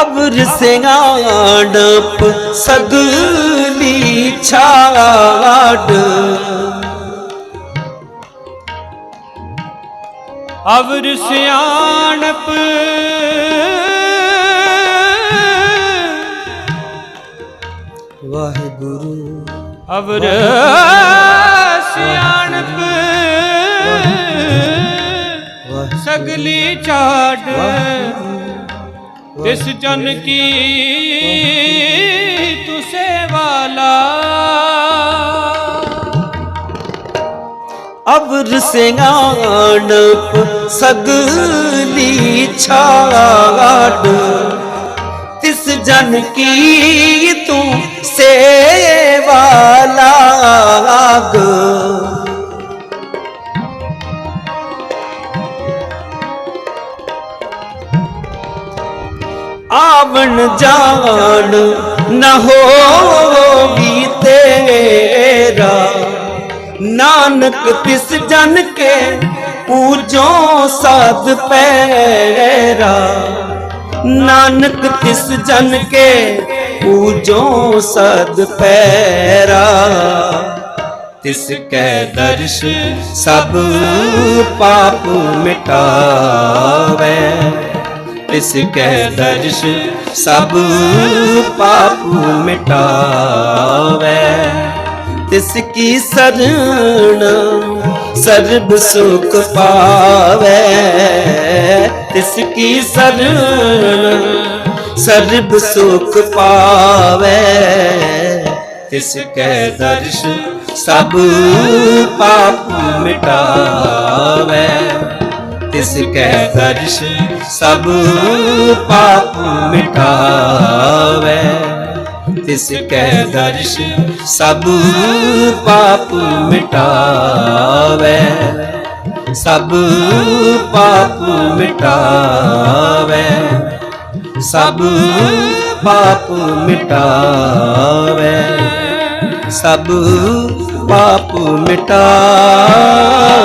ਅਬਰ ਸਿੰਘਾੜਪ ਸਗਲੀ ਛਾੜ ਅਵਰ ਸਿਆਣਪ ਵਾਹਿਗੁਰੂ। ਅਵਰ ਸਿਆਣਪ ਸਗਲੀ ਛਾੜ ਤਿਸ ਜਨ ਕੀ ਤੁਸੇ ਵਾਲਾ। ਅਬਰ ਸਿੰਘਾੜਪ ਸਗਲੀ ਛਾੜ ਤਿਸ ਜਨ ਕੀ ਤੂੰ ਸੇਵਾ ਲਾਗ ਆਵਣ ਜਾਣ ਨ ਹੋਵੀ ਤੇਰਾ। ਨਾਨਕ ਤਿਸ ਜਨ ਕੇ ਪੂਜੋ ਸਦ ਪੈਰਾ। ਨਾਨਕ ਤਿਸ ਜਨ ਕੇ ਪੂਜੋ ਸਦ ਪੈਰਾ। ਤਿਸ ਕੈ ਦਰਸ਼ ਸਭ ਪਾਪ ਮਿਟਾਵੇ ਤਿਸ ਕੈ ਦਰਸ਼, ਸਭ ਪਾਪ ਮਿਟਾਵੇ। ਤਿਸ ਕੀ ਸਰਣ ਸਰਬ ਸੁਖ ਪਾਵੇ। ਤਿਸ ਕੀ ਸਰਣ ਸਰਬ ਸੁਖ ਪਾਵੇ। ਤਿਸ ਕੈ ਦਰਸ਼, ਸਭ ਪਾਪ ਮਿਟਾਵੇ ਤਿਸ ਕੈ ਦਰਸ਼ ਸਭ ਪਾਪ ਮਿਟਾਵੇ। ਤਿਸ ਕੈ ਦਰਸ਼ ਸਭ ਪਾਪ ਮਿਟਾਵੇ। ਸਭ ਪਾਪ ਮਿਟਾਵੇ। ਸਭ ਪਾਪ ਮਿਟਾਵੇ। ਸਭ ਪਾਪ ਮਿਟਾਵੇ।